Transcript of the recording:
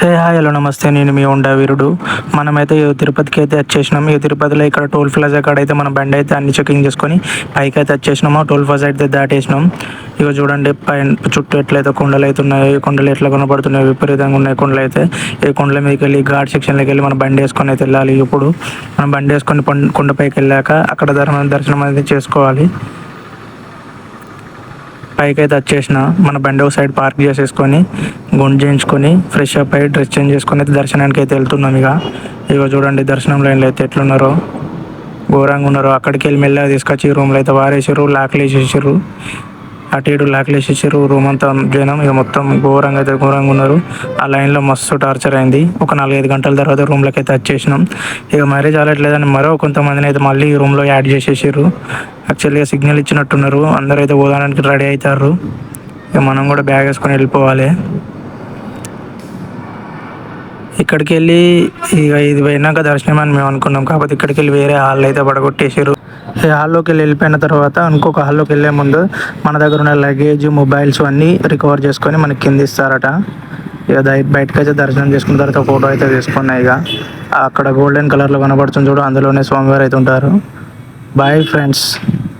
Hey hi hello నమస్తే. నేను మీ ఉండా వీరుడు. మనమైతే తిరుపతికి అయితే వచ్చేసినాం. ఈ తిరుపతిలో ఇక్కడ టోల్ ప్లాజా కాడ అయితే మన బండి అయితే అన్ని చెకింగ్ చేసుకొని పైకి అయితే వచ్చేసినాము. టోల్ ప్లాజా అయితే దాటేసినాం. ఇక చూడండి పైన చుట్టూ ఎట్లయితే కొండలు అయితే ఉన్నాయి కొండలు ఎట్లా కనబడుతున్నాయి విపరీతంగా ఉన్నాయి కొండలు అయితే. ఈ కొండల మీదకి వెళ్ళి ఘాట్ సెక్షన్లోకి వెళ్ళి మన బండి వేసుకొని అయితే వెళ్ళాలి. ఇప్పుడు మనం బండి వేసుకొని కొండపైకి వెళ్ళాక అక్కడ దర్శనం దర్శనం అనేది చేసుకోవాలి. పైకి అయితే వచ్చేసిన. మన బండి ఒక సైడ్ పార్క్ చేసేసుకొని గుండు చేయించుకొని ఫ్రెష్ అప్ అయ్యి డ్రెస్ చేంజ్ చేసుకొని అయితే దర్శనానికి అయితే వెళ్తున్నాం ఇక. ఇక చూడండి దర్శనం లైన్లో అయితే ఎట్లున్నారో. ఘోరంగా ఉన్నారు. అక్కడికి వెళ్ళి మెల్లగా తీసుకొచ్చి రూమ్లో అయితే వారేసారు లాక్లు వేసేసారు అటు ఇటు లాక్లు వేసేసారు రూమ్ అంతా జనం ఇక మొత్తం ఘోరంగా అయితే ఘోరంగా ఉన్నారు. ఆ లైన్లో మస్తు టార్చర్ అయింది. ఒక నాలుగైదు గంటల తర్వాత రూమ్లోకి అయితే వచ్చేసినాం. ఇక మ్యారేజ్ అవ్వట్లేదని మరో కొంతమందిని అయితే మళ్ళీ రూమ్లో యాడ్ చేసేసారు యాక్చువల్గా సిగ్నల్ ఇచ్చినట్టున్నారు. అందరూ అయితే పోదానికి రెడీ అవుతారు. ఇక మనం కూడా బ్యాగ్ వేసుకొని వెళ్ళిపోవాలి. ఇక్కడికి వెళ్ళి ఇక ఇది పోయినాక దర్శనం అని మేము అనుకున్నాం. కాకపోతే ఇక్కడికి వెళ్ళి వేరే హాల్ అయితే పడగొట్టేసారు ఈ హాల్లోకి వెళ్ళి వెళ్ళిపోయిన తర్వాత ఇంకొక హాల్లోకి వెళ్ళే ముందు మన దగ్గర ఉన్న లగేజ్ మొబైల్స్ అన్నీ రికవర్ చేసుకొని మనకి కింద ఇస్తారట. ఇక బయటకు అయితే దర్శనం చేసుకున్న తర్వాత ఫోటో అయితే తీసుకున్నాయి ఇక. అక్కడ గోల్డెన్ కలర్లో కనబడుతుంది చూడు. అందులోనే స్వామివారు అయితే ఉంటారు. Bye friends